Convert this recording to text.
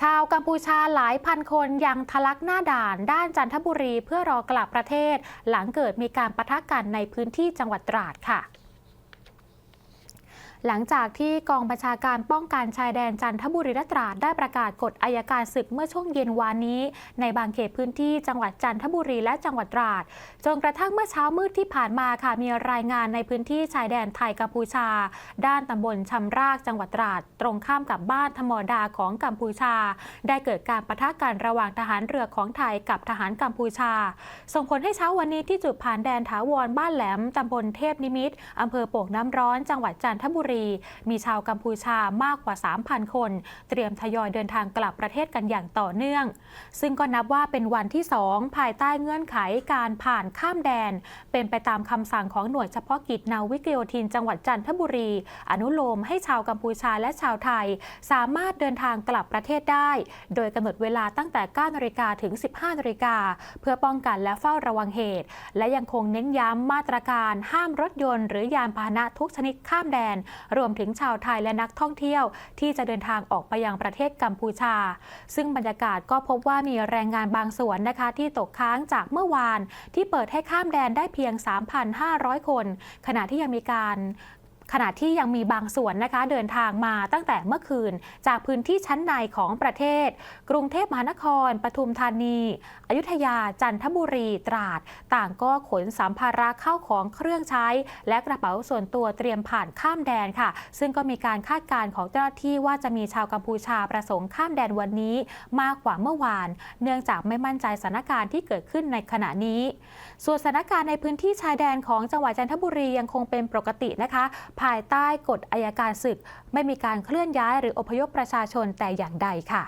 ชาวกัมพูชาหลายพันคนยังทะลักหน้าด่านด้านจันทบุรีเพื่อรอกลับประเทศ หลังเกิดมีการปะทะกันในพื้นที่จังหวัดตราดค่ะ หลังจากที่กองบัญชาการป้องกันชายแดนจันทบุรีและตราดได้ประกาศกฎอายการศึกเมื่อช่วงเย็นวานนี้ ในบางเขตพื้นที่จังหวัดจันทบุรีและจังหวัดตราดจนกระทั่งเมื่อเช้ามืดที่ผ่านมาค่ะมีรายงานในพื้นที่ชายแดนไทยกัมพูชา ด้านตำบลชำรากจังหวัดตราด ตรงข้ามกับบ้านธรรมดาของกัมพูชา ได้เกิดการปะทะกันระหว่างทหารเรือของไทยกับทหารกัมพูชา ส่งผลให้เช้าวันนี้ที่จุดผ่านแดนถาวรบ้านแหลมตำบลเทพนิมิตอำเภอโป่งน้ำร้อนจังหวัดจันทบุรีรีมีชาวกัมพูชามากกว่า 3,000 คน เตรียมทยอยเดินทางกลับประเทศกันอย่างต่อเนื่อง ซึ่งก็นับว่าเป็นวันที่ 2 ภายใต้เงื่อนไขการผ่านข้ามแดน เป็นไปตามคำสั่งของหน่วยเฉพาะกิจนาวิกโยธินจังหวัดจันทบุรี อนุโลมให้ชาวกัมพูชาและชาวไทย สามารถเดินทางกลับประเทศได้ โดยกำหนดเวลาตั้งแต่9นาฬิกาถึง 15นาฬิกาเพื่อป้องกันและเฝ้าระวังเหตุ และยังคงเน้นย้ำมาตรการห้ามรถยนต์หรือยานพาหนะทุกชนิดข้ามแดนรวมถึงชาวไทยและนักท่องเที่ยวที่จะเดินทางออกไปยังประเทศกัมพูชา ซึ่งบรรยากาศก็พบว่ามีแรงงานบางส่วนนะคะ ที่ตกค้างจากเมื่อวาน ที่เปิดให้ข้ามแดนได้เพียง 3,500 คน ขณะที่ยังมีการ ขณะที่ยังมีบางส่วนนะคะเดินทางมาตั้งแต่เมื่อคืน จากพื้นที่ชั้นในของประเทศ กรุงเทพมหานคร ปทุมธานี อยุธยาจันทบุรีตราด ต่างก็ขนสัมภาระเข้าของเครื่องใช้ และกระเป๋าส่วนตัวเตรียมผ่านข้ามแดนค่ะ ซึ่งก็มีการคาดการณ์ของเจ้าหน้าที่ว่าจะมีชาวกัมพูชาประสงค์ข้ามแดนวันนี้มากกว่าเมื่อวาน เนื่องจากไม่มั่นใจสถานการณ์ที่เกิดขึ้นในขณะนี้ ส่วนสถานการณ์ในพื้นที่ชายแดนของจังหวัดจันทบุรียังคงเป็นปกตินะคะภายใต้กฎอายการศึก ไม่มีการเคลื่อนย้ายหรืออพยพประชาชนแต่อย่างใดค่ะ